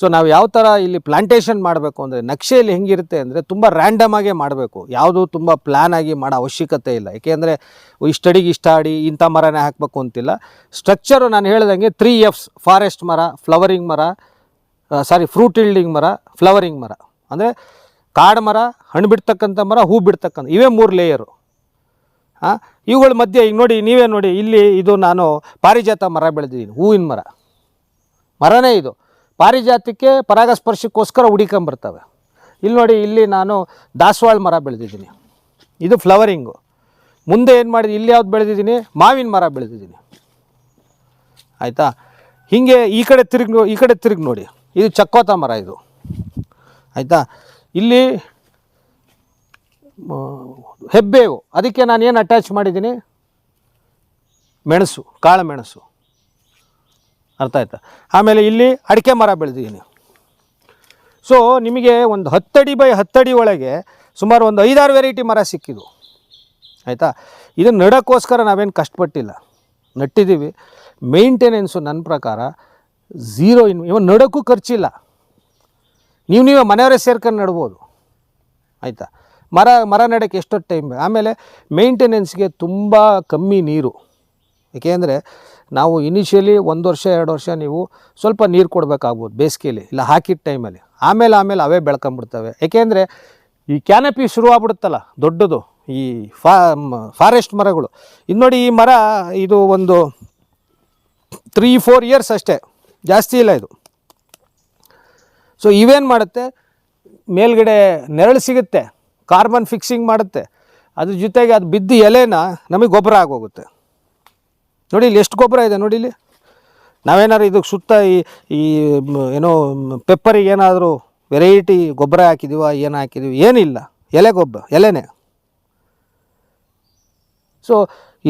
So ನಾವು ಯಾವ ಥರ ಇಲ್ಲಿ ಪ್ಲಾಂಟೇಷನ್ ಮಾಡಬೇಕು ಅಂದರೆ ನಕ್ಷೆಯಲ್ಲಿ ಹೆಂಗಿರುತ್ತೆ ಅಂದರೆ ತುಂಬ ರ್ಯಾಂಡಮ್ ಆಗೇ ಮಾಡಬೇಕು. ಯಾವುದು ತುಂಬ ಪ್ಲ್ಯಾನ್ ಆಗಿ ಮಾಡೋ ಅವಶ್ಯಕತೆ ಇಲ್ಲ. ಏಕೆಂದರೆ ಇಷ್ಟಡಿಗೆ ಇಷ್ಟ ಅಡಿ ಇಂಥ ಮರನೇ ಹಾಕಬೇಕು ಅಂತಿಲ್ಲ. ಸ್ಟ್ರಕ್ಚರು ನಾನು ಹೇಳ್ದಂಗೆ ತ್ರೀ ಎಫ್ಸ್ ಫಾರೆಸ್ಟ್ ಮರ ಫ್ಲವರಿಂಗ್ ಮರ ಸಾರಿ ಫ್ರೂಟ್ ಇಲ್ಡಿಂಗ್ ಮರ ಫ್ಲವರಿಂಗ್ ಮರ. ಅಂದರೆ ಕಾಡು ಮರ ಹಣ್ಣು ಬಿಡ್ತಕ್ಕಂಥ ಮರ, ಹೂ ಬಿಡ್ತಕ್ಕಂಥ ಇವೇ ಮೂರು ಲೇಯರು ಹಾಂ ಇವುಗಳ ಮಧ್ಯೆ ಈಗ ನೋಡಿ, ನೀವೇ ನೋಡಿ, ಇಲ್ಲಿ ಇದು ನಾನು ಪಾರಿಜಾತ ಮರ ಬೆಳೆದಿದ್ದೀನಿ, ಹೂವಿನ ಮರ. ಮರನೇ ಇದು. ಪಾರಿಜಾತಕ್ಕೆ ಪರಾಗಸ್ಪರ್ಶಕ್ಕೋಸ್ಕರ ಹುಡಿಕೊಂಬರ್ತವೆ ಇಲ್ಲಿ ನೋಡಿ, ಇಲ್ಲಿ ನಾನು ದಾಸವಾಳ ಮರ ಬೆಳೆದಿದ್ದೀನಿ. ಇದು ಫ್ಲವರಿಂಗು. ಮುಂದೆ ಏನು ಮಾಡಿದೆ, ಇಲ್ಲಿ ಯಾವ್ದು ಬೆಳೆದಿದ್ದೀನಿ, ಮಾವಿನ ಮರ ಬೆಳೆದಿದ್ದೀನಿ. ಆಯಿತಾ? ಹೀಗೆ ಈ ಕಡೆ ತಿರುಗಿ ಈ ಕಡೆ ತಿರುಗಿ ನೋಡಿ. ಇದು ಚಕ್ಕೋತ ಮರ ಇದು. ಆಯಿತಾ? ಇಲ್ಲಿ ಹೆಬ್ಬೇವು. ಅದಕ್ಕೆ ನಾನು ಏನು ಅಟ್ಯಾಚ್ ಮಾಡಿದ್ದೀನಿ? ಮೆಣಸು, ಕಾಳು ಮೆಣಸು. ಅರ್ಥ ಆಯ್ತಾ? ಆಮೇಲೆ ಇಲ್ಲಿ ಅಡಿಕೆ ಮರ ಬೆಳೆದಿದ್ದೀನಿ. ಸೊ ನಿಮಗೆ ಒಂದು ಹತ್ತಡಿ ಬೈ ಹತ್ತಡಿ ಒಳಗೆ ಸುಮಾರು ಒಂದು ಐದಾರು ವೆರೈಟಿ ಮರ ಸಿಕ್ಕಿದ್ವು ಆಯಿತಾ? ಇದನ್ನು ನೆಡೋಕ್ಕೋಸ್ಕರ ನಾವೇನು ಕಷ್ಟಪಟ್ಟಿಲ್ಲ. ನಟ್ಟಿದ್ದೀವಿ. ಮೇಂಟೆನೆನ್ಸು ನನ್ನ ಪ್ರಕಾರ ಝೀರೋ ಇನ್ ಇವನ್ ನಡೋಕ್ಕೂ ಖರ್ಚಿಲ್ಲ. ನೀವು ನೀವೇ ಮನೆಯವರೇ ಸೇರ್ಕೊಂಡು ನೆಡ್ಬೋದು. ಆಯಿತಾ? ಮರ ಮರ ನೆಡೋಕ್ಕೆ ಎಷ್ಟೊತ್ತು ಟೈಮ್ ಆಮೇಲೆ ಮೇಂಟೆನೆನ್ಸ್ಗೆ ತುಂಬ ಕಮ್ಮಿ ನೀರು. ಏಕೆಂದರೆ ನಾವು ಇನಿಷಿಯಲಿ ಒಂದು ವರ್ಷ, ಎರಡು ವರ್ಷ ನೀವು ಸ್ವಲ್ಪ ನೀರು ಕೊಡಬೇಕಾಗ್ಬೋದು ಬೇಸಿಗೆಯಲ್ಲಿ ಇಲ್ಲ ಹಾಕಿದ ಟೈಮಲ್ಲಿ ಆಮೇಲೆ ಆಮೇಲೆ ಅವೇ ಬೆಳ್ಕೊಂಬಿಡ್ತವೆ. ಏಕೆಂದರೆ ಈ ಕ್ಯಾನಪಿ ಶುರುವಾಗ್ಬಿಡುತ್ತಲ್ಲ ದೊಡ್ಡದು, ಈ ಫಾ ಫಾರೆಸ್ಟ್ ಮರಗಳು. ಇದು ನೋಡಿ ಈ ಮರ ಇದು ಒಂದು ತ್ರೀ ಫೋರ್ ಇಯರ್ಸ್ ಅಷ್ಟೇ, ಜಾಸ್ತಿ ಇಲ್ಲ ಇದು. ಸೊ ಇವೇನು ಮಾಡುತ್ತೆ? ಮೇಲ್ಗಡೆ ನೆರಳು ಸಿಗುತ್ತೆ ಕಾರ್ಬನ್ ಫಿಕ್ಸಿಂಗ್ ಮಾಡುತ್ತೆ. ಅದ್ರ ಜೊತೆಗೆ ಅದು ಬಿದ್ದು ಎಲೆನ ನಮಗೆ ಗೊಬ್ಬರ ಆಗೋಗುತ್ತೆ. ನೋಡಿ ಇಲ್ಲಿ ಎಷ್ಟು ಗೊಬ್ಬರ ಇದೆ ನೋಡಿ ಇಲ್ಲಿ. ನಾವೇನಾದ್ರು ಇದಕ್ಕೆ ಸುತ್ತ ಈ ಈ ಏನೋ ಪೆಪ್ಪರಿಗೆ ಏನಾದರೂ ವೆರೈಟಿ ಗೊಬ್ಬರ ಹಾಕಿದೀವ, ಏನು ಹಾಕಿದೀವಿ, ಏನಿಲ್ಲ. ಎಲೆ ಗೊಬ್ಬರ, ಎಲೆನೇ. ಸೊ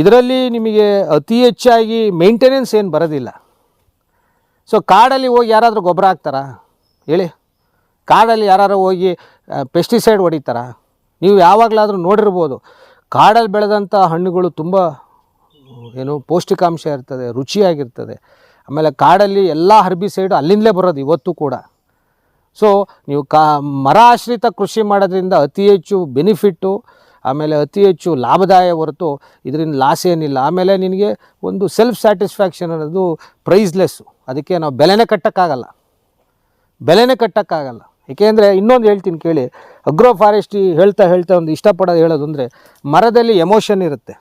ಇದರಲ್ಲಿ ನಿಮಗೆ ಅತಿ ಹೆಚ್ಚಾಗಿ ಮೇಂಟೆನೆನ್ಸ್ ಏನು ಬರೋದಿಲ್ಲ. ಸೊ ಕಾಡಲ್ಲಿ ಹೋಗಿ ಯಾರಾದರೂ ಗೊಬ್ಬರ ಹಾಕ್ತಾರಾ? ಹೇಳಿ. ಕಾಡಲ್ಲಿ ಯಾರು ಹೋಗಿ ಪೆಸ್ಟಿಸೈಡ್ ಹೊಡಿತಾರಾ? ನೀವು ಯಾವಾಗಲಾದರೂ ನೋಡಿರ್ಬೋದು. ಕಾಡಲ್ಲಿ ಬೆಳೆದಂಥ ಹಣ್ಣುಗಳು ತುಂಬ ಏನು ಪೌಷ್ಟಿಕಾಂಶ ಇರ್ತದೆ, ರುಚಿಯಾಗಿರ್ತದೆ. ಆಮೇಲೆ ಕಾಡಲ್ಲಿ ಎಲ್ಲ ಹರ್ಬಿಸೈಡು ಅಲ್ಲಿಂದಲೇ ಬರೋದು ಇವತ್ತು ಕೂಡ. ಸೊ ನೀವು ಕಾ, ಮರ ಆಶ್ರಿತ ಕೃಷಿ ಮಾಡೋದ್ರಿಂದ ಅತಿ ಹೆಚ್ಚು ಬೆನಿಫಿಟ್ಟು ಆಮೇಲೆ ಅತಿ ಹೆಚ್ಚು ಲಾಭದಾಯ ಹೊರತು ಇದರಿಂದ ಲಾಸ್ ಏನಿಲ್ಲ. ಆಮೇಲೆ ನಿನಗೆ ಒಂದು ಸೆಲ್ಫ್ ಸ್ಯಾಟಿಸ್ಫ್ಯಾಕ್ಷನ್ ಅನ್ನೋದು ಪ್ರೈಸ್ಲೆಸ್ಸು ಅದಕ್ಕೆ ನಾವು ಬೆಲೆನೇ ಕಟ್ಟೋಕ್ಕಾಗಲ್ಲ. ಬೆಲೆನೇ ಕಟ್ಟೋಕ್ಕಾಗಲ್ಲ. ಏಕೆಂದರೆ ಇನ್ನೊಂದು ಹೇಳ್ತೀನಿ ಕೇಳಿ. ಅಗ್ರೋ ಫಾರೆಸ್ಟ್ರಿ ಹೇಳ್ತಾ ಹೇಳ್ತಾ ಒಂದು ಇಷ್ಟಪಡೋದು ಹೇಳೋದು ಅಂದರೆ ಮರದಲ್ಲಿ ಎಮೋಷನ್ ಇರುತ್ತೆ.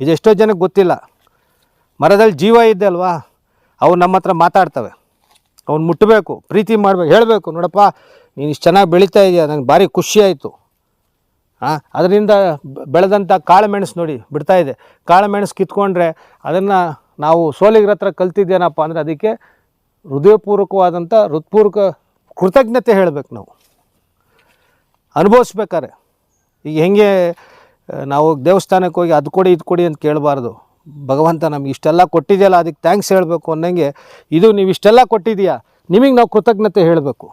ಇದು ಎಷ್ಟೋ ಜನಕ್ಕೆ ಗೊತ್ತಿಲ್ಲ. ಮರದಲ್ಲಿ ಜೀವ ಇದೆ ಅಲ್ವಾ? ಅವು ನಮ್ಮ ಹತ್ರ ಮಾತಾಡ್ತವೆ. ಅವ್ನು ಮುಟ್ಟಬೇಕು ಪ್ರೀತಿ ಮಾಡಬೇಕು, ಹೇಳಬೇಕು, ನೋಡಪ್ಪ, ನೀನು ಇಷ್ಟು ಚೆನ್ನಾಗಿ ಬೆಳೀತಾ ಇದೆಯಾ? ನನಗೆ ಭಾರಿ ಖುಷಿ ಆಯಿತು. ಹಾಂ ಅದರಿಂದ ಬೆಳೆದಂಥ ಕಾಳು ಮೆಣಸು ನೋಡಿ, ಬಿಡ್ತಾ ಇದೆ. ಕಾಳು ಮೆಣಸು ಕಿತ್ಕೊಂಡ್ರೆ ಅದನ್ನು ನಾವು ಸೋಲಿಗರ ಹತ್ರ ಕಲ್ತಿದ್ದೇನಪ್ಪ ಅಂದರೆ ಅದಕ್ಕೆ ಹೃದಯಪೂರ್ವಕವಾದಂಥ ಹೃತ್ಪೂರ್ವಕ ಕೃತಜ್ಞತೆ ಹೇಳಬೇಕು ನಾವು. ಅನುಭವಿಸ್ಬೇಕಾರೆ ಈಗ ಹೆಂಗೆ ನಾವು ದೇವಸ್ಥಾನಕ್ಕೆ ಹೋಗಿ ಅದು ಕೊಡಿ, ಇದು ಕೊಡಿ ಅಂತ ಕೇಳಬಾರ್ದು. ಭಗವಂತ ನಮ್ಗೆ ಇಷ್ಟೆಲ್ಲ ಕೊಟ್ಟಿದೆಯಲ್ಲ, ಅದಕ್ಕೆ ಥ್ಯಾಂಕ್ಸ್ ಹೇಳಬೇಕು ಅನ್ನಂಗೆ ಇದು ನೀವು ಇಷ್ಟೆಲ್ಲ ಕೊಟ್ಟಿದೆಯಾ ನಿಮಗೆ ನಾವು ಕೃತಜ್ಞತೆ ಹೇಳಬೇಕು.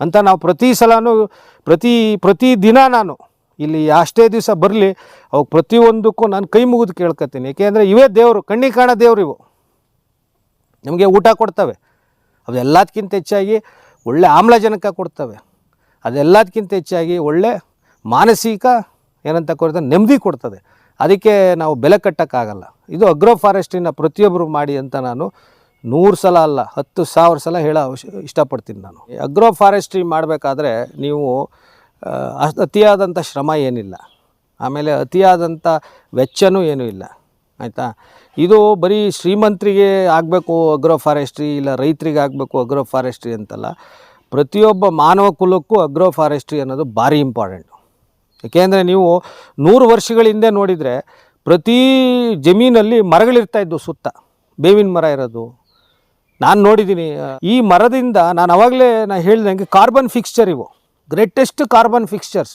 ಅಂತ ನಾವು ಪ್ರತಿ ಸಲನೂ, ಪ್ರತಿ ಪ್ರತಿ ದಿನ ನಾನು ಇಲ್ಲಿ ಅಷ್ಟೇ ದಿವಸ ಬರಲಿ ಅವು ಪ್ರತಿಯೊಂದಕ್ಕೂ ನಾನು ಕೈ ಮುಗಿದು ಕೇಳ್ಕೊತೀನಿ ಏಕೆಂದರೆ ಇವೇ ದೇವರು, ಕಣ್ಣಿಗೆ ಕಾಣ ದೇವರು ಇವು. ನಮಗೆ ಊಟ ಕೊಡ್ತವೆ. ಅದೆಲ್ಲದಕ್ಕಿಂತ ಹೆಚ್ಚಾಗಿ ಒಳ್ಳೆ ಆಮ್ಲಜನಕ ಕೊಡ್ತವೆ. ಅದೆಲ್ಲದಕ್ಕಿಂತ ಹೆಚ್ಚಾಗಿ ಒಳ್ಳೆ ಮಾನಸಿಕ ಏನಂತ ಕೊಡ್ತದೆ ನೆಮ್ಮದಿ ಕೊಡ್ತದೆ. ಅದಕ್ಕೆ ನಾವು ಬೆಲೆ ಕಟ್ಟೋಕ್ಕಾಗಲ್ಲ. ಇದು ಅಗ್ರೋ ಫಾರೆಸ್ಟ್ರಿನ ಪ್ರತಿಯೊಬ್ಬರು ಮಾಡಿ ಅಂತ ನಾನು ನೂರು ಸಲ ಅಲ್ಲ, ಹತ್ತು ಸಾವಿರ ಸಲ ಹೇಳೋ ಅವಶ್ಯ, ಇಷ್ಟಪಡ್ತೀನಿ ನಾನು. ಅಗ್ರೋ ಫಾರೆಸ್ಟ್ರಿ ಮಾಡಬೇಕಾದ್ರೆ ನೀವು ಅತಿಯಾದಂಥ ಶ್ರಮ ಏನಿಲ್ಲ. ಆಮೇಲೆ ಅತಿಯಾದಂಥ ವೆಚ್ಚನೂ ಏನೂ ಇಲ್ಲ. ಆಯಿತಾ? ಇದು ಬರೀ ಶ್ರೀಮಂತರಿಗೆ ಆಗಬೇಕು ಅಗ್ರೋ ಫಾರೆಸ್ಟ್ರಿ ಇಲ್ಲ ರೈತರಿಗೆ ಆಗಬೇಕು ಅಗ್ರೋ ಫಾರೆಸ್ಟ್ರಿ ಅಂತಲ್ಲ, ಪ್ರತಿಯೊಬ್ಬ ಮಾನವ ಕುಲಕ್ಕೂ ಅಗ್ರೋ ಫಾರೆಸ್ಟ್ರಿ ಅನ್ನೋದು ಭಾರಿ ಇಂಪಾರ್ಟೆಂಟು ಏಕೆಂದರೆ ನೀವು ನೂರು ವರ್ಷಗಳ ಹಿಂದೆ ನೋಡಿದರೆ ಪ್ರತಿ ಜಮೀನಲ್ಲಿ ಮರಗಳಿರ್ತಾ ಇದ್ವು ಸುತ್ತ, ಬೇವಿನ ಮರ ಇರೋದು. ನಾನು ನೋಡಿದ್ದೀನಿ ಈ ಮರದಿಂದ ನಾನು ಅವಾಗಲೇ ನಾನು ಹೇಳಿದಂಗೆ ಕಾರ್ಬನ್ ಫಿಕ್ಸ್ಚರ್ ಇವು ಗ್ರೇಟೆಸ್ಟ್ ಕಾರ್ಬನ್ ಫಿಕ್ಸ್ಚರ್ಸ್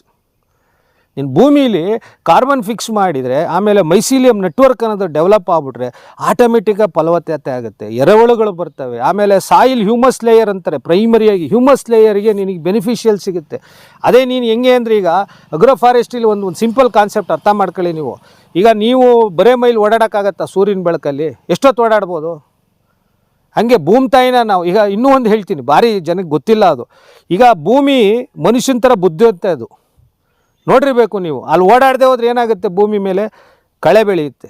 ನೀನು ಭೂಮಿಲಿ ಕಾರ್ಬನ್ ಫಿಕ್ಸ್ ಮಾಡಿದರೆ, ಆಮೇಲೆ ಮೈಸೀಲಿಯಂ ನೆಟ್ವರ್ಕ್ ಅನ್ನೋದು ಡೆವಲಪ್ ಆಗಿಬಿಟ್ರೆ ಆಟೋಮೆಟಿಕ್ಕಾಗಿ ಫಲವತ್ತತೆ ಆಗುತ್ತೆ. ಎರವಳುಗಳು ಬರ್ತವೆ. ಆಮೇಲೆ ಸಾಯಿಲ್ ಹ್ಯೂಮಸ್ ಲೇಯರ್ ಅಂತಾರೆ. ಪ್ರೈಮರಿಯಾಗಿ ಹ್ಯೂಮಸ್ ಲೇಯರಿಗೆ ನಿನಗೆ ಬೆನಿಫಿಷಿಯಲ್ ಸಿಗುತ್ತೆ. ಅದೇ ನೀನು ಹೆಂಗೆ ಅಂದರೆ ಈಗ ಅಗ್ರೋ ಫಾರೆಸ್ಟಿಲಿ ಒಂದು ಒಂದು ಸಿಂಪಲ್ ಕಾನ್ಸೆಪ್ಟ್ ಅರ್ಥ ಮಾಡ್ಕೊಳ್ಳಿ ನೀವು. ಈಗ ನೀವು ಬರೇ ಮೈಲ್ ಓಡಾಡೋಕ್ಕಾಗತ್ತಾ ಸೂರ್ಯನ ಬೆಳಕಲ್ಲಿ? ಎಷ್ಟೊತ್ತು ಓಡಾಡ್ಬೋದು? ಹಾಗೆ ಭೂಮಿ ತಾಯಿನ ನಾವು, ಈಗ ಇನ್ನೂ ಒಂದು ಹೇಳ್ತೀನಿ, ಭಾರಿ ಜನಕ್ಕೆ ಗೊತ್ತಿಲ್ಲ ಅದು. ಈಗ ಭೂಮಿ ಮನುಷ್ಯನ ಥರ ಬುದ್ಧಿವಂತ ಅದು. ನೋಡಿರ್ಬೇಕು ನೀವು. ಅಲ್ಲಿ ಓಡಾಡದೆ ಹೋದ್ರೆ ಏನಾಗುತ್ತೆ? ಭೂಮಿ ಮೇಲೆ ಕಳೆ ಬೆಳೆಯುತ್ತೆ.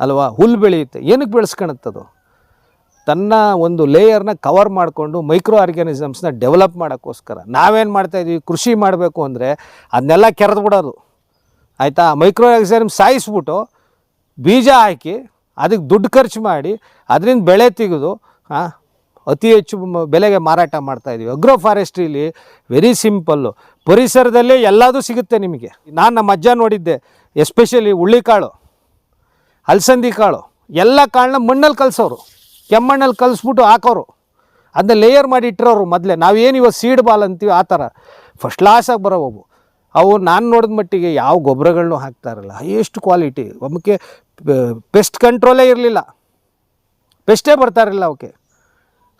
ಅಲ್ವಾ? ಹುಲ್ಲು ಬೆಳೆಯುತ್ತೆ. ಏನಕ್ಕೆ ಬೆಳೆಸ್ಕೊಳತ್ತದು ತನ್ನ ಒಂದು ಲೇಯರ್ನ ಕವರ್ ಮಾಡಿಕೊಂಡು ಮೈಕ್ರೋ ಆರ್ಗ್ಯಾನಿಸಮ್ಸ್ನ ಡೆವಲಪ್ ಮಾಡೋಕ್ಕೋಸ್ಕರ. ನಾವೇನು ಮಾಡ್ತಾಯಿದ್ವಿ ಕೃಷಿ ಮಾಡಬೇಕು ಅಂದರೆ ಅದನ್ನೆಲ್ಲ ಕೆರೆದು ಬಿಡೋದು. ಆಯಿತಾ? ಮೈಕ್ರೋ ಆರ್ಗ್ಯಾನಿಸಮ್ ಸಾಯಿಸ್ಬಿಟ್ಟು ಬೀಜ ಹಾಕಿ ಅದಕ್ಕೆ ದುಡ್ಡು ಖರ್ಚು ಮಾಡಿ ಅದರಿಂದ ಬೆಳೆ ತೆಗೆದು ಅತಿ ಹೆಚ್ಚು ಬೆಲೆಗೆ ಮಾರಾಟ ಮಾಡ್ತಾಯಿದ್ದೀವಿ ಅಗ್ರೋ ಫಾರೆಸ್ಟ್ರಿಲಿ ವೆರಿ ಸಿಂಪಲ್ಲು ಪರಿಸರದಲ್ಲೇ ಎಲ್ಲದೂ ಸಿಗುತ್ತೆ ನಿಮಗೆ. ನಾನು ನಮ್ಮ ಅಜ್ಜ ನೋಡಿದ್ದೆ ಎಸ್ಪೆಷಲಿ ಹುಳ್ಳಿಕಾಳು ಅಲಸಂದಿ ಕಾಳು, ಎಲ್ಲ ಕಾಳನ್ನ ಮಣ್ಣಲ್ಲಿ ಕಲಸೋರು, ಕೆಮ್ಮಣ್ಣಲ್ಲಿ ಕಲಿಸ್ಬಿಟ್ಟು ಹಾಕೋರು. ಅದನ್ನ ಲೇಯರ್ ಮಾಡಿ ಇಟ್ಟಿರೋರು ಮೊದಲೇ. ನಾವೇನು ಇವತ್ತು ಸೀಡ್ ಬಾಲ್ ಅಂತೀವಿ, ಆ ಥರ ಫಸ್ಟ್ ಕ್ಲಾಸಾಗಿ ಬರೋವು ಅವು. ನಾನು ನೋಡಿದ ಮಟ್ಟಿಗೆ ಯಾವ ಗೊಬ್ಬರಗಳನ್ನೂ ಹಾಕ್ತಾರಲ್ಲ ಎಷ್ಟು ಕ್ವಾಲಿಟಿ ಒಮ್ಮಕ್ಕೆ ಪೆಸ್ಟ್ ಕಂಟ್ರೋಲೇ ಇರಲಿಲ್ಲ. ಪೆಸ್ಟೇ ಬರ್ತಾ ಇರಲಿಲ್ಲ ಅವಕ್ಕೆ.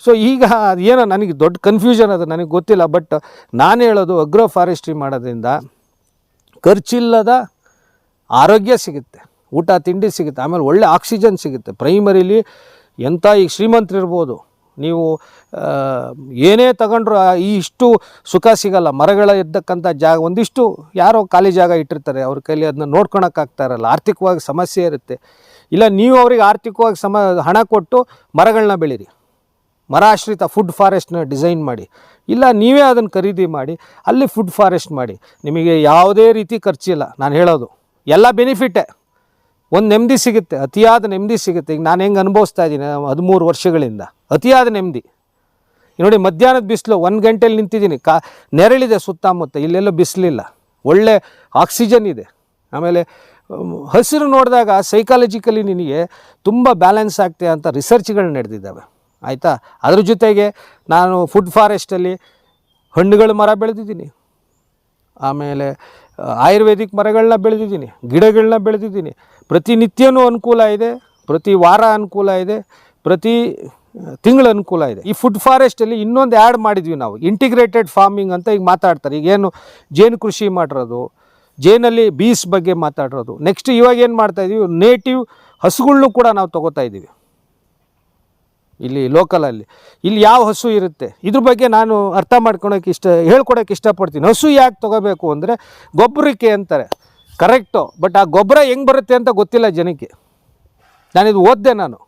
ಸೊ ಈಗ ಏನೋ ನನಗೆ ದೊಡ್ಡ ಕನ್ಫ್ಯೂಷನ್ ಅದು, ನನಗೆ ಗೊತ್ತಿಲ್ಲ ಬಟ್ ನಾನು ಹೇಳೋದು ಅಗ್ರೋ ಫಾರೆಸ್ಟ್ರಿ ಮಾಡೋದ್ರಿಂದ ಖರ್ಚಿಲ್ಲದ ಆರೋಗ್ಯ ಸಿಗುತ್ತೆ, ಊಟ, ತಿಂಡಿ ಸಿಗುತ್ತೆ, ಆಮೇಲೆ ಒಳ್ಳೆ ಆಕ್ಸಿಜನ್ ಸಿಗುತ್ತೆ. ಪ್ರೈಮರಿಲಿ ಎಂಥ ಈಗ ಶ್ರೀಮಂತರಿರ್ಬೋದು ನೀವು ಏನೇ ತಗೊಂಡ್ರು ಈ ಇಷ್ಟು ಸುಖ ಸಿಗಲ್ಲ, ಮರಗಳ ಇದ್ದಕ್ಕಂಥ ಜಾಗ, ಒಂದಿಷ್ಟು ಯಾರೋ ಖಾಲಿ ಜಾಗ ಇಟ್ಟಿರ್ತಾರೆ, ಅವ್ರ ಕೈಲಿ ಅದನ್ನ ನೋಡ್ಕೊಳಕ್ಕಾಗ್ತಾ ಇರಲ್ಲ, ಆರ್ಥಿಕವಾಗಿ ಸಮಸ್ಯೆ ಇರುತ್ತೆ. ಇಲ್ಲ, ನೀವು ಅವ್ರಿಗೆ ಆರ್ಥಿಕವಾಗಿ ಸಮ, ಹಣ ಕೊಟ್ಟು ಮರಗಳನ್ನ ಬೆಳೀರಿ. ಮರ ಆಶ್ರಿತ ಫುಡ್ ಫಾರೆಸ್ಟ್ನ ಡಿಸೈನ್ ಮಾಡಿ. ಇಲ್ಲ, ನೀವೇ ಅದನ್ನು ಖರೀದಿ ಮಾಡಿ, ಅಲ್ಲಿ ಫುಡ್ ಫಾರೆಸ್ಟ್ ಮಾಡಿ. ನಿಮಗೆ ಯಾವುದೇ ರೀತಿ ಖರ್ಚಿಲ್ಲ. ನಾನು ಹೇಳೋದು, ಎಲ್ಲ ಬೆನಿಫಿಟ್ಟೇ ಒಂದು ನೆಮ್ಮದಿ ಸಿಗುತ್ತೆ, ಅತಿಯಾದ ನೆಮ್ಮದಿ ಸಿಗುತ್ತೆ. ಈಗ ನಾನು ಹೆಂಗೆ ಅನುಭವಿಸ್ತಾ ಇದ್ದೀನಿ ಹದಿಮೂರು ವರ್ಷಗಳಿಂದ. ಅತಿಯಾದ ನೆಮ್ಮದಿ. ನೋಡಿ, ಮಧ್ಯಾಹ್ನದ ಬಿಸಿಲು ಒಂದು ಗಂಟೆಯಲ್ಲಿ ನಿಂತಿದ್ದೀನಿ. ಕಾ, ನೆರಳಿದೆ ಸುತ್ತಮುತ್ತ, ಇಲ್ಲೆಲ್ಲ ಬಿಸಿಲಿಲ್ಲ. ಒಳ್ಳೆ ಆಕ್ಸಿಜನ್ ಇದೆ. ಆಮೇಲೆ ಹಸಿರು ನೋಡಿದಾಗ ಸೈಕಾಲಜಿಕಲಿ ನಿನಗೆ ತುಂಬ ಬ್ಯಾಲೆನ್ಸ್ ಆಗ್ತೆ ಅಂತ ರಿಸರ್ಚ್ಗಳು ನಡೆದಿದ್ದಾವೆ. ಆಯಿತಾ? ಅದ್ರ ಜೊತೆಗೆ ನಾನು ಫುಡ್ ಫಾರೆಸ್ಟಲ್ಲಿ ಹಣ್ಣುಗಳ ಮರ ಬೆಳೆದಿದ್ದೀನಿ. ಆಮೇಲೆ ಆಯುರ್ವೇದಿಕ್ ಮರಗಳನ್ನ ಬೆಳೆದಿದ್ದೀನಿ, ಗಿಡಗಳನ್ನ ಬೆಳೆದಿದ್ದೀನಿ. ಪ್ರತಿನಿತ್ಯನೂ ಅನುಕೂಲ ಇದೆ, ಪ್ರತಿ ವಾರ ಅನುಕೂಲ ಇದೆ, ಪ್ರತಿ ತಿಂಗಳ ಅನುಕೂಲ ಇದೆ. ಈ ಫುಡ್ ಫಾರೆಸ್ಟಲ್ಲಿ ಇನ್ನೊಂದು ಆ್ಯಡ್ ಮಾಡಿದ್ವಿ ನಾವು ಇಂಟಿಗ್ರೇಟೆಡ್ ಫಾರ್ಮಿಂಗ್ ಅಂತ ಈಗ ಮಾತಾಡ್ತಾರೆ. ಈಗ ಏನು, ಜೇನು ಕೃಷಿ ಮಾಡಿರೋದು, ಜೇನಲ್ಲಿ ಬೀಸ್ ಬಗ್ಗೆ ಮಾತಾಡಿರೋದು. ನೆಕ್ಸ್ಟ್ ಇವಾಗ ಏನು ಮಾಡ್ತಾಯಿದ್ದೀವಿ ನೇಟಿವ್ ಹಸುಗಳ್ನು ಕೂಡ ನಾವು ತೊಗೋತಾ ಇದ್ದೀವಿ ಇಲ್ಲಿ ಲೋಕಲಲ್ಲಿ ಇಲ್ಲಿ ಯಾವ ಹಸು ಇರುತ್ತೆ? ಇದ್ರ ಬಗ್ಗೆ ನಾನು ಅರ್ಥ ಮಾಡ್ಕೊಳಕ್ಕೆ ಇಷ್ಟ, ಹೇಳ್ಕೊಡೋಕೆ ಇಷ್ಟಪಡ್ತೀನಿ. ಹಸು ಯಾಕೆ ತೊಗೋಬೇಕು ಅಂದರೆ ಗೊಬ್ಬರಕ್ಕೆ ಅಂತಾರೆ. ಕರೆಕ್ಟು ಬಟ್ ಆ ಗೊಬ್ಬರ ಹೆಂಗೆ ಬರುತ್ತೆ ಅಂತ ಗೊತ್ತಿಲ್ಲ ಜನಕ್ಕೆ. ನಾನಿದು ಓದಿದೆ ನಾನು.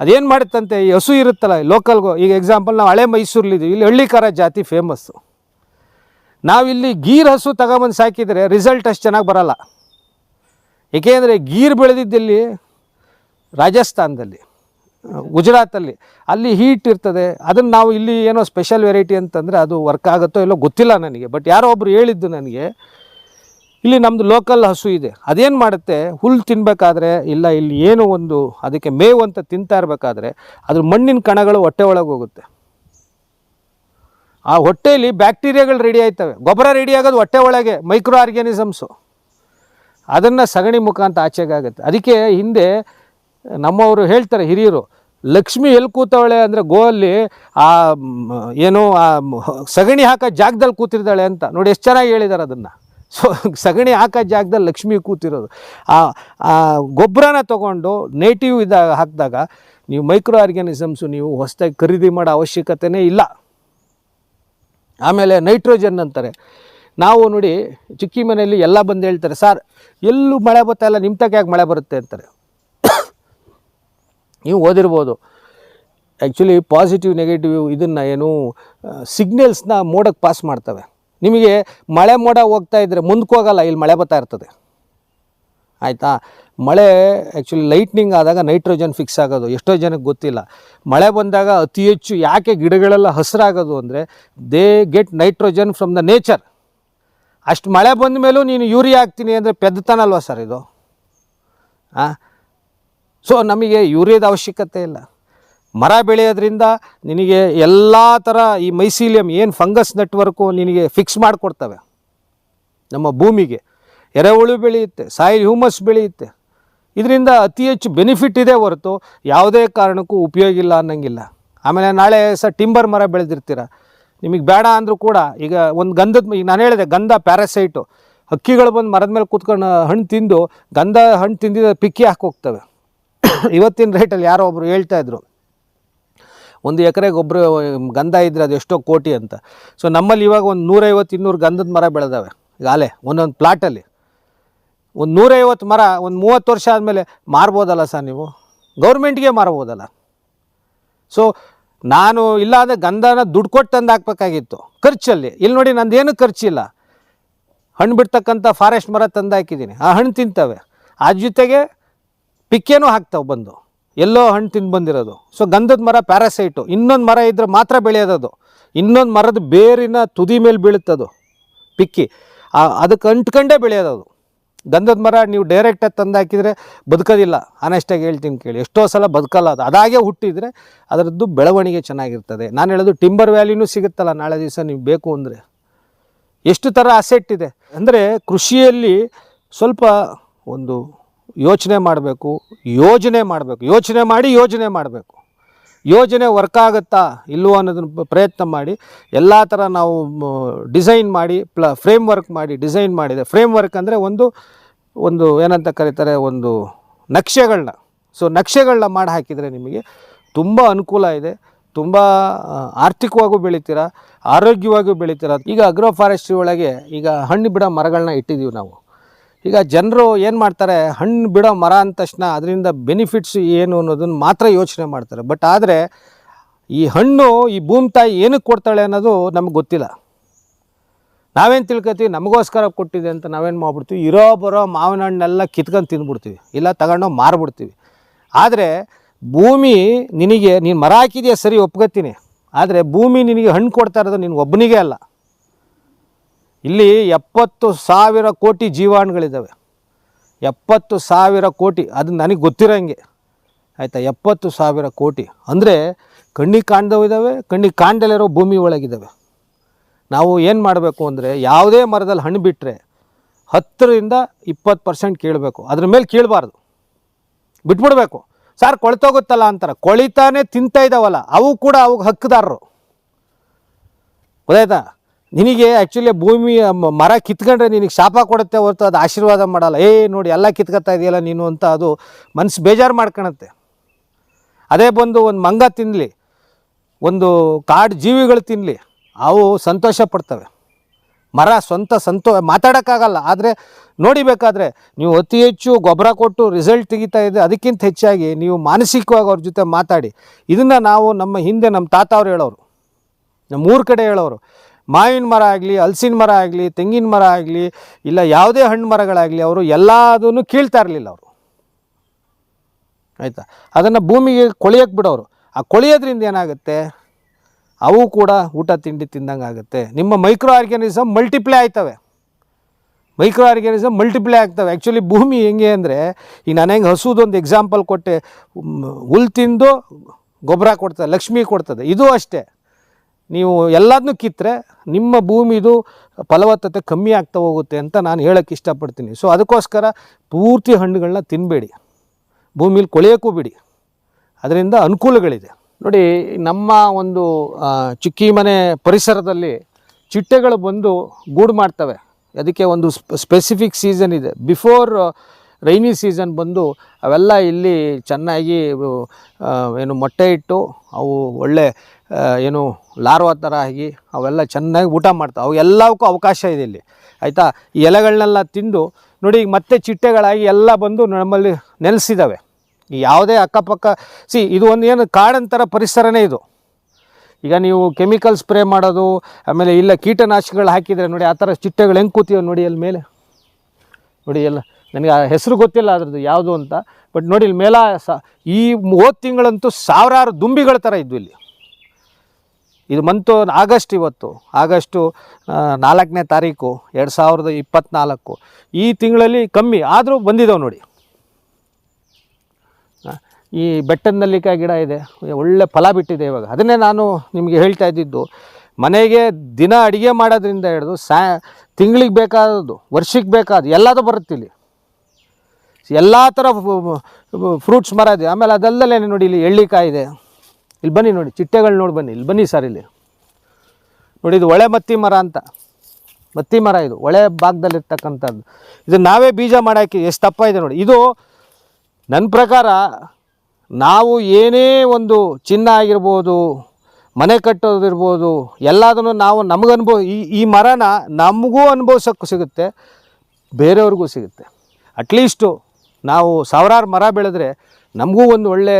ಅದೇನು ಮಾಡುತ್ತಂತೆ? ಈ ಹಸು ಇರುತ್ತಲ್ಲ ಲೋಕಲ್ಗು ಈಗ ಎಕ್ಸಾಂಪಲ್ ನಾವು ಹಳೆ ಮೈಸೂರಲ್ಲಿದ್ದೀವಿ. ಇಲ್ಲಿ ಹಳ್ಳಿಕಾರ ಜಾತಿ ಫೇಮಸ್ಸು ನಾವಿಲ್ಲಿ ಗೀರ್ ಹಸು ತಗೊಂಬಂದು ಸಾಕಿದರೆ ರಿಸಲ್ಟ್ ಅಷ್ಟು ಚೆನ್ನಾಗಿ ಬರಲ್ಲ. ಏಕೆಂದರೆ ಗೀರ್ ಬೆಳೆದಿದ್ದಲ್ಲಿ ರಾಜಸ್ಥಾನದಲ್ಲಿ ಗುಜರಾತಲ್ಲಿ. ಅಲ್ಲಿ ಹೀಟ್ ಇರ್ತದೆ. ಅದನ್ನು ನಾವು ಇಲ್ಲಿ ಏನೋ ಸ್ಪೆಷಲ್ ವೆರೈಟಿ ಅಂತಂದರೆ ಅದು ವರ್ಕ್ ಆಗುತ್ತೋ ಇಲ್ಲೋ ಗೊತ್ತಿಲ್ಲ ನನಗೆ. ಬಟ್ ಯಾರೋ ಒಬ್ರು ಹೇಳಿದ್ದು ನನಗೆ, ಇಲ್ಲಿ ನಮ್ಮದು ಲೋಕಲ್ ಹಸು ಇದೆ. ಅದೇನು ಮಾಡುತ್ತೆ? ಹುಲ್ಲು ತಿನ್ನಬೇಕಾದ್ರೆ ಇಲ್ಲ ಇಲ್ಲಿ ಏನು ಒಂದು ಅದಕ್ಕೆ ಮೇವು ಅಂತ ತಿಂತಾ ಇರಬೇಕಾದ್ರೆ, ಅದ್ರ ಮಣ್ಣಿನ ಕಣಗಳು ಹೊಟ್ಟೆ ಒಳಗೆ ಹೋಗುತ್ತೆ. ಆ ಹೊಟ್ಟೆಯಲ್ಲಿ ಬ್ಯಾಕ್ಟೀರಿಯಾಗಳು ರೆಡಿ ಆಯ್ತವೆ. ಗೊಬ್ಬರ ರೆಡಿ ಆಗೋದು ಹೊಟ್ಟೆ ಒಳಗೆ ಮೈಕ್ರೋ ಆರ್ಗ್ಯಾನಿಸಮ್ಸು ಅದನ್ನು ಸಗಣಿ ಮುಖಾಂತ ಆಚೆಗಾಗುತ್ತೆ. ಅದಕ್ಕೆ ಹಿಂದೆ ನಮ್ಮವರು ಹೇಳ್ತಾರೆ ಹಿರಿಯರು, ಲಕ್ಷ್ಮಿ ಎಲ್ಲಿ ಕೂತವಳೆ ಅಂದರೆ ಗೋಲ್ಲಿ ಆ ಏನು ಆ ಸಗಣಿ ಹಾಕೋ ಜಾಗದಲ್ಲಿ ಕೂತಿರ್ತಾಳೆ ಅಂತ. ನೋಡಿ ಎಷ್ಟು ಚೆನ್ನಾಗಿ ಹೇಳಿದ್ದಾರೆ ಅದನ್ನು. ಸೊ, ಸಗಣಿ ಹಾಕೋ ಜಾಗದಲ್ಲಿ ಲಕ್ಷ್ಮಿ ಕೂತಿರೋದು. ಆ ಆ, ಗೊಬ್ಬರನ ತೊಗೊಂಡು ನೇಟಿವ್ ಇದಾಗ ಹಾಕಿದಾಗ ನೀವು ಮೈಕ್ರೋ ಆರ್ಗ್ಯಾನಿಸಮ್ಸು ನೀವು ಹೊಸದಾಗಿ ಖರೀದಿ ಮಾಡೋ ಅವಶ್ಯಕತೆನೇ ಇಲ್ಲ. ಆಮೇಲೆ ನೈಟ್ರೋಜನ್ ಅಂತಾರೆ. ನಾವು ನೋಡಿ ಚಿಕ್ಕಿ ಮನೆಯಲ್ಲಿ ಎಲ್ಲ ಬಂದು ಹೇಳ್ತಾರೆ, ಸರ್, ಎಲ್ಲೂ ಮಳೆ ಬರ್ತಾ ಇಲ್ಲ ನಿಮ್ಮ ತಗ ಯಾಕೆ ಮಳೆ ಬರುತ್ತೆ ಅಂತಾರೆ. ನೀವು ಓದಿರ್ಬೋದು. ಆ್ಯಕ್ಚುಲಿ ಪಾಸಿಟಿವ್ ನೆಗೆಟಿವ್ ಇದನ್ನು ಏನು ಸಿಗ್ನಲ್ಸ್ನ ಮೋಡಕ್ಕೆ ಪಾಸ್ ಮಾಡ್ತವೆ. ನಿಮಗೆ ಮಳೆ ಮೋಡ ಹೋಗ್ತಾ ಇದ್ದರೆ ಮುಂದಕ್ಕೆ ಹೋಗಲ್ಲ, ಇಲ್ಲಿ ಮಳೆ ಬರ್ತಾ ಇರ್ತದೆ. ಆಯಿತಾ? ಮಳೆ ಆ್ಯಕ್ಚುಲಿ ಲೈಟ್ನಿಂಗ್ ಆದಾಗ ನೈಟ್ರೋಜನ್ ಫಿಕ್ಸ್ ಆಗೋದು. ಎಷ್ಟೋ ಜನಕ್ಕೆ ಗೊತ್ತಿಲ್ಲ. ಮಳೆ ಬಂದಾಗ ಅತಿ ಹೆಚ್ಚು ಯಾಕೆ ಗಿಡಗಳೆಲ್ಲ ಹಸಿರಾಗೋದು ಅಂದರೆ they get nitrogen from the nature ಅಷ್ಟು ಮಳೆ ಬಂದ ಮೇಲೂ ನೀನು ಯೂರಿಯಾ ಹಾಕ್ತೀನಿ ಅಂದರೆ ಪೆದ್ದತನಲ್ವ ಸರ್ ಇದು? ಹಾಂ ಸೊ ನಮಗೆ ಯೂರಿಯಾದ ಅವಶ್ಯಕತೆ ಇಲ್ಲ. ಮರ ಬೆಳೆಯೋದ್ರಿಂದ ನಿನಗೆ ಎಲ್ಲ ಥರ ಈ ಮೈಸೀಲಿಯಂ ಏನು ಫಂಗಸ್ ನೆಟ್ವರ್ಕು ನಿನಗೆ ಫಿಕ್ಸ್ ಮಾಡಿಕೊಡ್ತವೆ. ನಮ್ಮ ಭೂಮಿಗೆ. ಎರೆಹುಳು ಬೆಳೆಯುತ್ತೆ ಸಾಯಿಲ್ ಹ್ಯೂಮಸ್ ಬೆಳೆಯುತ್ತೆ. ಇದರಿಂದ ಅತಿ ಹೆಚ್ಚು ಬೆನಿಫಿಟ್ ಇದೆ ಹೊರತು ಯಾವುದೇ ಕಾರಣಕ್ಕೂ ಉಪಯೋಗ ಇಲ್ಲ ಅನ್ನಂಗಿಲ್ಲ. ಆಮೇಲೆ ನಾಳೆ ಸಹ ಟಿಂಬರ್ ಮರ ಬೆಳೆದಿರ್ತೀರ. ನಿಮಗೆ ಬೇಡ ಅಂದರೂ ಕೂಡ ಈಗ ಒಂದು ಗಂಧದ ಈಗ ನಾನು ಹೇಳಿದೆ ಗಂಧ ಪ್ಯಾರಾಸೈಟು ಹಕ್ಕಿಗಳು ಬಂದು ಮರದ ಮೇಲೆ ಕೂತ್ಕೊಂಡು ಹಣ್ಣು ತಿಂದು ಗಂಧ ಹಣ್ಣು ತಿಂದಿದ್ದು ಪಿಕ್ಕಿ ಹಾಕೋಗ್ತವೆ ಇವತ್ತಿನ ರೇಟಲ್ಲಿ ಯಾರೋ ಒಬ್ಬರು ಹೇಳ್ತಾ ಇದ್ರು. ಒಂದು ಎಕರೆ ಒಬ್ಬರು ಗಂಧ ಇದ್ದರೆ ಅದು ಎಷ್ಟೋ ಕೋಟಿ ಅಂತ. ಸೊ ನಮ್ಮಲ್ಲಿ ಇವಾಗ ಒಂದು ನೂರೈವತ್ತು, ಇನ್ನೂರು ಗಂಧದ ಮರ ಬೆಳೆದಾವೆ. ಅಲೆ, ಒಂದೊಂದು ಪ್ಲಾಟಲ್ಲಿ ಒಂದು ನೂರೈವತ್ತು ಮರ, ಒಂದು ಮೂವತ್ತು ವರ್ಷ ಆದಮೇಲೆ ಮಾರ್ಬೋದಲ್ಲ ಸರ್ ನೀವು? ಗೌರ್ಮೆಂಟ್ಗೆ ಮಾರ್ಬೋದಲ್ಲ. ಸೊ ನಾನು ಇಲ್ಲ ಅಂದರೆ ಗಂಧನ ದುಡ್ಡು ಕೊಟ್ಟು ತಂದು ಹಾಕ್ಬೇಕಾಗಿತ್ತು. ಖರ್ಚಲ್ಲಿ. ಇಲ್ಲಿ ನೋಡಿ ನಂದೇನು ಖರ್ಚಿಲ್ಲ. ಹಣ್ಣು ಬಿಡ್ತಕ್ಕಂಥ ಫಾರೆಸ್ಟ್ ಮರ ತಂದು ಹಾಕಿದ್ದೀನಿ. ಆ ಹಣ್ಣು ತಿಂತವೆ. ಆ ಜೊತೆಗೆ ಪಿಕ್ಕೇನೂ ಹಾಕ್ತಾವೆ ಬಂದು. ಎಲ್ಲೋ ಹಣ್ಣು ತಿಂದು ಬಂದಿರೋದು. ಸೊ ಗಂಧದ ಮರ ಪ್ಯಾರಾಸೈಟು ಇನ್ನೊಂದು ಮರ ಇದ್ದರೆ ಮಾತ್ರ ಬೆಳೆಯೋದದು. ಇನ್ನೊಂದು ಮರದ ಬೇರಿನ ತುದಿ ಮೇಲೆ ಬೀಳುತ್ತದು ಪಿಕ್ಕಿ. ಅದಕ್ಕೆ ಅಂಟ್ಕೊಂಡೇ ಬೆಳೆಯೋದದು. ಗಂಧದ ಮರ ನೀವು ಡೈರೆಕ್ಟಾಗಿ ತಂದು ಹಾಕಿದರೆ ಬದುಕೋದಿಲ್ಲ. ಆನೆಸ್ಟಾಗಿ ಹೇಳ್ತೀನಿ ಕೇಳಿ. ಎಷ್ಟೋ ಸಲ ಬದುಕಲ್ಲ ಅದು. ಅದಾಗೆ ಹುಟ್ಟಿದರೆ ಅದರದ್ದು ಬೆಳವಣಿಗೆ ಚೆನ್ನಾಗಿರ್ತದೆ. ನಾನು ಹೇಳೋದು ಟಿಂಬರ್ ವ್ಯಾಲಿನೂ ಸಿಗುತ್ತಲ್ಲ ನಾಳೆ ದಿವಸ ನೀವು ಬೇಕು ಅಂದರೆ. ಎಷ್ಟು ಥರ ಅಸೆಟ್ ಇದೆ. ಅಂದರೆ ಕೃಷಿಯಲ್ಲಿ ಸ್ವಲ್ಪ ಒಂದು ಯೋಚನೆ ಮಾಡಬೇಕು, ಯೋಜನೆ ಮಾಡಬೇಕು. ಯೋಚನೆ ಮಾಡಿ ಯೋಜನೆ ಮಾಡಬೇಕು. ಯೋಜನೆ ವರ್ಕ್ ಆಗುತ್ತಾ ಇಲ್ಲವೋ ಅನ್ನೋದನ್ನು ಪ್ರಯತ್ನ ಮಾಡಿ, ಎಲ್ಲ ಥರ ನಾವು ಡಿಸೈನ್ ಮಾಡಿ ಪ್ಲ ಫ್ರೇಮ್ ವರ್ಕ್ ಮಾಡಿ ಡಿಸೈನ್ ಮಾಡಿದೆ. ಫ್ರೇಮ್ ವರ್ಕ್ ಅಂದರೆ ಒಂದು ಒಂದು ಏನಂತ ಕರೀತಾರೆ, ಒಂದು ನಕ್ಷೆಗಳನ್ನ ಸೊ ನಕ್ಷೆಗಳನ್ನ ಮಾಡಿ ಹಾಕಿದರೆ ನಿಮಗೆ ತುಂಬ ಅನುಕೂಲ ಇದೆ. ತುಂಬ ಆರ್ಥಿಕವಾಗೂ ಬೆಳಿತೀರ ಆರೋಗ್ಯವಾಗಿಯೂ ಬೆಳಿತೀರ. ಈಗ ಅಗ್ರೋ ಫಾರೆಸ್ಟ್ರಿ ಒಳಗೆ ಈಗ ಹಣ್ಣು ಬಿಡೋ ಮರಗಳನ್ನ ಇಟ್ಟಿದ್ದೀವಿ ನಾವು. ಈಗ ಜನರು ಏನು ಮಾಡ್ತಾರೆ, ಹಣ್ಣು ಬಿಡೋ ಮರ ಅಂದ ತಕ್ಷಣ ಅದರಿಂದ ಬೆನಿಫಿಟ್ಸ್ ಏನು ಅನ್ನೋದನ್ನು ಮಾತ್ರ ಯೋಚನೆ ಮಾಡ್ತಾರೆ. ಬಟ್ ಆದರೆ ಈ ಹಣ್ಣು, ಈ ಭೂಮಿ ತಾಯಿ ಏನಕ್ಕೆ ಕೊಡ್ತಾಳೆ ಅನ್ನೋದು ನಮ್ಗೆ ಗೊತ್ತಿಲ್ಲ. ನಾವೇನು ತಿಳ್ಕೊತೀವಿ ನಮಗೋಸ್ಕರ ಕೊಟ್ಟಿದೆ ಅಂತ ನಾವೇನು ಮಾಡ್ಬಿಡ್ತೀವಿ, ಇರೋ ಬರೋ ಮಾವಿನ ಹಣ್ಣೆಲ್ಲ ಕಿತ್ಕೊಂಡು ತಿಂದ್ಬಿಡ್ತೀವಿ ಇಲ್ಲ ತಗೊಂಡೋಗಿ ಮಾರ್ಬಿಡ್ತೀವಿ. ಆದರೆ ಭೂಮಿ ನಿನಗೆ, ನೀನು ಮರ ಹಾಕಿದೆಯಾ ಸರಿ ಒಪ್ಕೋತೀನಿ ಆದರೆ ಭೂಮಿ ನಿನಗೆ ಹಣ್ಣು ಕೊಡ್ತಾ ಇರೋದು ನಿನ್ನ ಒಬ್ಬನಿಗೆ ಅಲ್ಲ. ಇಲ್ಲಿ ಎಪ್ಪತ್ತು ಸಾವಿರ ಕೋಟಿ ಜೀವಾಣುಗಳಿದ್ದಾವೆ. ಎಪ್ಪತ್ತು ಸಾವಿರ ಕೋಟಿ, ಅದು ನನಗೆ ಗೊತ್ತಿರೋಂಗೆ. ಆಯಿತಾ? ಎಪ್ಪತ್ತು ಸಾವಿರ ಕೋಟಿ. ಅಂದರೆ ಕಣ್ಣಿಗೆ ಕಾಣ್ದವು ಇದ್ದಾವೆ ಕಣ್ಣಿಗೆ ಕಾಣ್ದಲ್ಲಿರೋ ಭೂಮಿ ಒಳಗಿದ್ದಾವೆ. ನಾವು ಏನು ಮಾಡಬೇಕು ಅಂದರೆ ಯಾವುದೇ ಮರದಲ್ಲಿ ಹಣ್ಣು ಬಿಟ್ಟರೆ ಹತ್ತರಿಂದ ಇಪ್ಪತ್ತು ಪರ್ಸೆಂಟ್ ಕೀಳಬೇಕು. ಅದ್ರ ಮೇಲೆ ಕೀಳಬಾರ್ದು. ಬಿಟ್ಬಿಡ್ಬೇಕು. ಸರ್ ಕೊಳ್ತೋಗುತ್ತಲ್ಲ ಅಂತಾರೆ. ಕೊಳಿತಾನೆ ತಿಂತಾ ಇದ್ದಾವಲ್ಲ ಅವು ಕೂಡ ಅವು ಹಕ್ಕದಾರರು. ಗೊತ್ತಾಯ್ತಾ? ನಿನಗೆ ಆ್ಯಕ್ಚುಲಿ ಭೂಮಿ ಮರ ಕಿತ್ಕೊಂಡ್ರೆ ನಿನಗೆ ಶಾಪ ಕೊಡುತ್ತೆ ಹೊರತು ಅದು ಆಶೀರ್ವಾದ ಮಾಡಲ್ಲ. ಏ, ನೋಡಿ ಎಲ್ಲ ಕಿತ್ಕೊತಾ ಇದೆಯಲ್ಲ ನೀನು ಅಂತ ಅದು ಮನಸ್ಸು ಬೇಜಾರು ಮಾಡ್ಕೊಳತ್ತೆ. ಅದೇ ಬಂದು ಒಂದು ಮಂಗ ತಿನ್ನಲಿ ಒಂದು ಕಾಡು ಜೀವಿಗಳು ತಿನ್ನಲಿ ಅವು ಸಂತೋಷ ಪಡ್ತವೆ. ಮರ ಸ್ವಂತ ಸಂತೋ, ಮಾತಾಡೋಕ್ಕಾಗಲ್ಲ. ಆದರೆ ನೋಡಿಬೇಕಾದ್ರೆ ನೀವು ಅತಿ ಹೆಚ್ಚು ಗೊಬ್ಬರ ಕೊಟ್ಟು ರಿಸಲ್ಟ್ ತೆಗಿತಾ ಇದೆ ಅದಕ್ಕಿಂತ ಹೆಚ್ಚಾಗಿ ನೀವು ಮಾನಸಿಕವಾಗಿ ಅವ್ರ ಜೊತೆ ಮಾತಾಡಿ. ಇದನ್ನು ನಾವು ನಮ್ಮ ಹಿಂದೆ ನಮ್ಮ ತಾತ ಅವ್ರು ಹೇಳೋರು. ನಮ್ಮ ಊರ ಕಡೆ ಹೇಳೋರು. ಮಾವಿನ ಮರ ಆಗಲಿ, ಹಲಸಿನ ಮರ ಆಗಲಿ, ತೆಂಗಿನ ಮರ ಆಗಲಿ, ಇಲ್ಲ ಯಾವುದೇ ಹಣ್ಣು ಮರಗಳಾಗಲಿ ಅವರು ಎಲ್ಲದನ್ನು ಕೀಳ್ತಾ ಇರಲಿಲ್ಲ ಅವರು. ಆಯಿತಾ? ಅದನ್ನು ಭೂಮಿಗೆ ಕೊಳೆಯಕ್ಕೆ ಬಿಡೋರು. ಆ ಕೊಳೆಯೋದ್ರಿಂದ ಏನಾಗುತ್ತೆ? ಅವು ಕೂಡ ಊಟ, ತಿಂಡಿ ತಿಂದಂಗೆ ಆಗುತ್ತೆ. ನಿಮ್ಮ ಮೈಕ್ರೋ ಆರ್ಗ್ಯಾನಿಸಮ್ ಮಲ್ಟಿಪ್ಲೈ ಆಯ್ತವೆ ಮೈಕ್ರೋ ಆರ್ಗ್ಯಾನಿಸಮ್ ಮಲ್ಟಿಪ್ಲೈ ಆಗ್ತವೆ. ಆ್ಯಕ್ಚುಲಿ ಭೂಮಿ ಹೆಂಗೆ ಅಂದರೆ ಈಗ ನಾನು ಹೆಂಗೆ ಹಸುದೊಂದು ಎಕ್ಸಾಂಪಲ್ ಕೊಟ್ಟೆ ಹುಲ್ ತಿಂದು ಗೊಬ್ಬರ ಕೊಡ್ತದೆ, ಲಕ್ಷ್ಮಿ ಕೊಡ್ತದೆ. ಇದು ಅಷ್ಟೇ. ನೀವು ಎಲ್ಲದನ್ನು ಕಿತ್ತರೆ ನಿಮ್ಮ ಭೂಮಿದು ಫಲವತ್ತತೆ ಕಮ್ಮಿ ಆಗ್ತಾ ಹೋಗುತ್ತೆ ಅಂತ ನಾನು ಹೇಳೋಕ್ಕೆ ಇಷ್ಟಪಡ್ತೀನಿ. ಸೊ ಅದಕ್ಕೋಸ್ಕರ ಪೂರ್ತಿ ಹಣ್ಣುಗಳನ್ನ ತಿನ್ನಬೇಡಿ ಭೂಮಿಲಿ ಕೊಳೆಯೋಕ್ಕೂ ಬಿಡಿ. ಅದರಿಂದ ಅನುಕೂಲಗಳಿದೆ. ನೋಡಿ, ನಮ್ಮ ಒಂದು ಚಿಕ್ಕಿ ಮನೆ ಪರಿಸರದಲ್ಲಿ ಚಿಟ್ಟೆಗಳು ಬಂದು ಗೂಡು ಮಾಡ್ತವೆ. ಅದಕ್ಕೆ ಒಂದು ಸ್ಪೆಸಿಫಿಕ್ ಸೀಸನ್ ಇದೆ. ಬಿಫೋರ್ ರೈನಿ ಸೀಸನ್ ಬಂದು ಅವೆಲ್ಲ ಇಲ್ಲಿ ಚೆನ್ನಾಗಿ ಏನು ಮೊಟ್ಟೆ ಇಟ್ಟು ಅವು ಒಳ್ಳೆ ಏನು ಲಾರ್ವಾ ಥರ ಆಗಿ ಅವೆಲ್ಲ ಚೆನ್ನಾಗಿ ಊಟ ಮಾಡ್ತಾವೆ. ಅವು ಎಲ್ಲವಕ್ಕೂ ಅವಕಾಶ ಇದೆ ಇಲ್ಲಿ. ಆಯಿತಾ? ಈ ಎಲೆಗಳನ್ನೆಲ್ಲ ತಿಂದು ನೋಡಿ ಈಗ ಮತ್ತೆ ಚಿಟ್ಟೆಗಳಾಗಿ ಎಲ್ಲ ಬಂದು ನಮ್ಮಲ್ಲಿ ನೆಲೆಸಿದ್ದಾವೆ ಯಾವುದೇ ಅಕ್ಕಪಕ್ಕ, ಸಿ ಇದು ಒಂದು ಏನು ಕಾಡಂತರ ಪರಿಸರನೇ ಇದು. ಈಗ ನೀವು ಕೆಮಿಕಲ್ ಸ್ಪ್ರೇ ಮಾಡೋದು, ಆಮೇಲೆ ಇಲ್ಲ ಕೀಟನಾಶಕಗಳು ಹಾಕಿದರೆ ನೋಡಿ ಆ ಥರ ಚಿಟ್ಟೆಗಳು ಹೆಂಗೆ ಕೂತೀವಿ ನೋಡಿ ಅಲ್ಲಿ ಮೇಲೆ? ನೋಡಿ ಎಲ್ಲ ನನಗೆ ಆ ಹೆಸರು ಗೊತ್ತಿಲ್ಲ ಅದ್ರದ್ದು ಯಾವುದು ಅಂತ. ಬಟ್ ನೋಡಿ, ಇಲ್ಲಿ ಮೇಲ ಸ, ಈ ಮೂವತ್ತು ತಿಂಗಳಂತೂ ಸಾವಿರಾರು ದುಂಬಿಗಳ ಥರ ಇದ್ವು ಇಲ್ಲಿ. ಇದು ಮಂತು ಆಗಸ್ಟ್ ಇವತ್ತು, ಆಗಸ್ಟು ನಾಲ್ಕನೇ ತಾರೀಕು, ಎರಡು ಸಾವಿರದ ಇಪ್ಪತ್ತ್ನಾಲ್ಕು ಈ ತಿಂಗಳಲ್ಲಿ ಕಮ್ಮಿ, ಆದರೂ ಬಂದಿದ್ದಾವೆ ನೋಡಿ. ಈ ಬೆಟ್ಟದ ನಲ್ಲಿಕಾಯಿ ಗಿಡ ಇದೆ, ಒಳ್ಳೆ ಫಲ ಬಿಟ್ಟಿದೆ ಇವಾಗ. ಅದನ್ನೇ ನಾನು ನಿಮಗೆ ಹೇಳ್ತಾ ಇದ್ದಿದ್ದು. ಮನೆಗೆ ದಿನ ಅಡುಗೆ ಮಾಡೋದ್ರಿಂದ ಹಿಡಿದು ಸಾ, ತಿಂಗಳಿಗೆ ಬೇಕಾದದ್ದು ವರ್ಷಕ್ಕೆ ಬೇಕಾದ ಎಲ್ಲದೂ ಬರುತ್ತೆ ಇಲ್ಲಿ ಎಲ್ಲ ಥರ ಫ್ರೂಟ್ಸ್ ಮರ ಇದೆ. ಆಮೇಲೆ ಅದಲ್ಲದೆ ನೋಡಿ ಇಲ್ಲಿ ಎಳ್ಳಿಕಾಯಿ ಇದೆ. ಇಲ್ಲಿ ಬನ್ನಿ ನೋಡಿ, ಚಿಟ್ಟೆಗಳು ನೋಡಿ ಬನ್ನಿ. ಇಲ್ಲಿ ಬನ್ನಿ ಸರ್ ಇಲ್ಲಿ. ನೋಡಿ, ಇದು ಒಳೆ ಮತ್ತಿ ಮರ ಅಂತ. ಮತ್ತಿ ಮರ ಇದು. ಒಳೆ ಭಾಗದಲ್ಲಿರ್ತಕ್ಕಂಥದ್ದು. ಇದು ನಾವೇ ಬೀಜ ಮಾಡಾಕಿ ಎಷ್ಟು ತಪ್ಪ ಇದೆ ನೋಡಿ. ಇದು ನನ್ನ ಪ್ರಕಾರ ನಾವು ಏನೇ ಒಂದು ಚಿನ್ನ ಆಗಿರ್ಬೋದು, ಮನೆ ಕಟ್ಟೋದಿರ್ಬೋದು, ಎಲ್ಲದನ್ನು ನಾವು ನಮಗೆ ಅನುಭವ ಈ ಈ ಮರನ ನಮಗೂ ಅನುಭವಿಸೋಕ್ಕೂ ಸಿಗುತ್ತೆ, ಬೇರೆಯವ್ರಿಗೂ ಸಿಗುತ್ತೆ. ಅಟ್ಲೀಸ್ಟು ನಾವು ಸಾವಿರಾರು ಮರ ಬೆಳೆದ್ರೆ ನಮಗೂ ಒಂದು ಒಳ್ಳೆ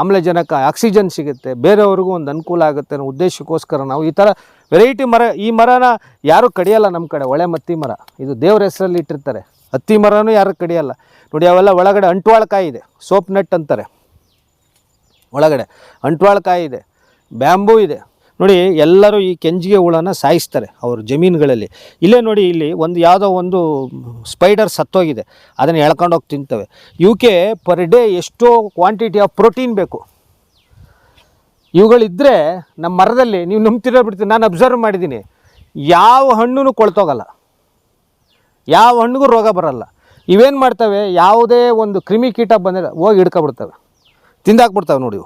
ಆಮ್ಲಜನಕ, ಆಕ್ಸಿಜನ್ ಸಿಗುತ್ತೆ, ಬೇರೆಯವ್ರಿಗೂ ಒಂದು ಅನುಕೂಲ ಆಗುತ್ತೆ ಅನ್ನೋ ಉದ್ದೇಶಕ್ಕೋಸ್ಕರ ನಾವು ಈ ಥರ ವೆರೈಟಿ ಮರ, ಈ ಮರನ ಯಾರೂ ಕಡಿಯಲ್ಲ ನಮ್ಮ ಕಡೆ, ಒಳೆ ಮತ್ತಿ ಮರ. ಇದು ದೇವ್ರ ಹೆಸರಲ್ಲಿ ಇಟ್ಟಿರ್ತಾರೆ. ಹತ್ತಿ ಮರನೂ ಯಾರು ಕಡಿಯಲ್ಲ. ನೋಡಿ, ಅವೆಲ್ಲ ಒಳಗಡೆ ಅಂಟ್ವಾಳಕಾಯಿ ಇದೆ ಸೋಪ್ ನಟ್ ಅಂತಾರೆ. ಒಳಗಡೆ ಅಂಟ್ವಾಳಕಾಯಿ ಇದೆ, ಬ್ಯಾಂಬೂ ಇದೆ. ನೋಡಿ, ಎಲ್ಲರೂ ಈ ಕೆಂಜಿಗೆ ಹುಳನ ಸಾಯಿಸ್ತಾರೆ ಅವ್ರ ಜಮೀನುಗಳಲ್ಲಿ. ಇಲ್ಲೇ ನೋಡಿ, ಇಲ್ಲಿ ಒಂದು ಯಾವುದೋ ಒಂದು ಸ್ಪೈಡರ್ ಸತ್ತೋಗಿದೆ. ಅದನ್ನು ಎಳ್ಕೊಂಡೋಗಿ ತಿಂತವೆ. ಇವಕ್ಕೆ ಪರ್ ಡೇ ಎಷ್ಟೋ ಕ್ವಾಂಟಿಟಿ ಆಫ್ ಪ್ರೋಟೀನ್ ಬೇಕು. ಇವುಗಳಿದ್ದರೆ ನಮ್ಮ ಮರದಲ್ಲಿ, ನೀವು ನಂಬ್ತಿರೋ ಬಿಡ್ತೀನಿ, ನಾನು ಅಬ್ಸರ್ವ್ ಮಾಡಿದ್ದೀನಿ. ಯಾವ ಹಣ್ಣು ಕೊಳ್ತೋಗಲ್ಲ. ಯಾವ ಹಣ್ಣಿಗೂ ರೋಗ ಬರಲ್ಲ. ಇವೇನು ಮಾಡ್ತವೆ? ಯಾವುದೇ ಒಂದು ಕ್ರಿಮಿಕೀಟ ಬಂದರೆ ಹೋಗಿ ಹಿಡ್ಕೊಬಿಡ್ತವೆ. ತಿಂದಾಕ್ಬಿಡ್ತವೆ ನೋಡಿ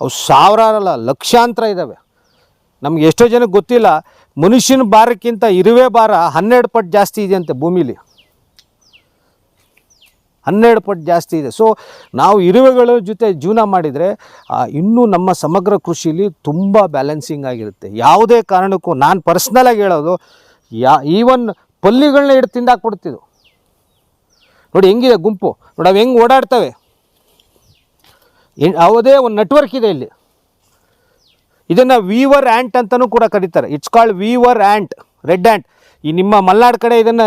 ಅವು ಸಾವಿರಾರಲ್ಲ, ಲಕ್ಷಾಂತರ ಇದ್ದಾವೆ ನಮ್ಗೆ ಎಷ್ಟೋ ಜನಕ್ಕೆ ಗೊತ್ತಿಲ್ಲ, ಮನುಷ್ಯನ ಭಾರಕ್ಕಿಂತ ಇರುವೆ ಭಾರ ಹನ್ನೆರಡು ಪಟ್ಟು ಜಾಸ್ತಿ ಇದೆಯಂತೆ ಭೂಮಿಲಿ. ಹನ್ನೆರಡು ಪಟ್ಟು ಜಾಸ್ತಿ ಇದೆ. ಸೊ ನಾವು ಇರುವೆಗಳ ಜೊತೆ ಜೀವನ ಮಾಡಿದರೆ ಇನ್ನೂ ನಮ್ಮ ಸಮಗ್ರ ಕೃಷಿಲಿ ತುಂಬ ಬ್ಯಾಲೆನ್ಸಿಂಗ್ ಆಗಿರುತ್ತೆ. ಯಾವುದೇ ಕಾರಣಕ್ಕೂ ನಾನು ಪರ್ಸ್ನಲಾಗಿ ಹೇಳೋದು, ಯಾ ಈವನ್ ಪಲ್ಲಿಗಳನ್ನ ಹಿಡ್ದು ತಿಂದಾಕ್ಬಿಡ್ತಿದ್ದು ನೋಡಿ ಹೆಂಗಿದೆ ಗುಂಪು. ನೋಡಿ ಅವು ಹೆಂಗೆ ಓಡಾಡ್ತವೆ. ಯಾವುದೇ ಒಂದು ನೆಟ್ವರ್ಕ್ ಇದೆ ಇಲ್ಲಿ. ಇದನ್ನು ವೀವರ್ ಆ್ಯಂಟ್ ಅಂತಲೂ ಕೂಡ ಕರೀತಾರೆ. It's called weaver ant red ant ಈ ನಿಮ್ಮ ಮಲ್ನಾಡು ಕಡೆ ಇದನ್ನು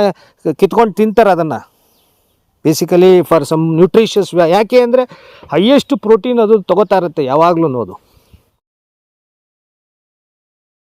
ಕಿತ್ಕೊಂಡು ತಿಂತಾರೆ ಅದನ್ನು. ಬೇಸಿಕಲಿ ಫಾರ್ ಸಮ್ ನ್ಯೂಟ್ರಿಷಿಯಸ್ ಯಾಕೆ ಅಂದರೆ ಹೈಯೆಸ್ಟ್ ಪ್ರೋಟೀನ್ ಅದು ತಗೋತಾ ಇರುತ್ತೆ ಯಾವಾಗಲೂ ಅದು.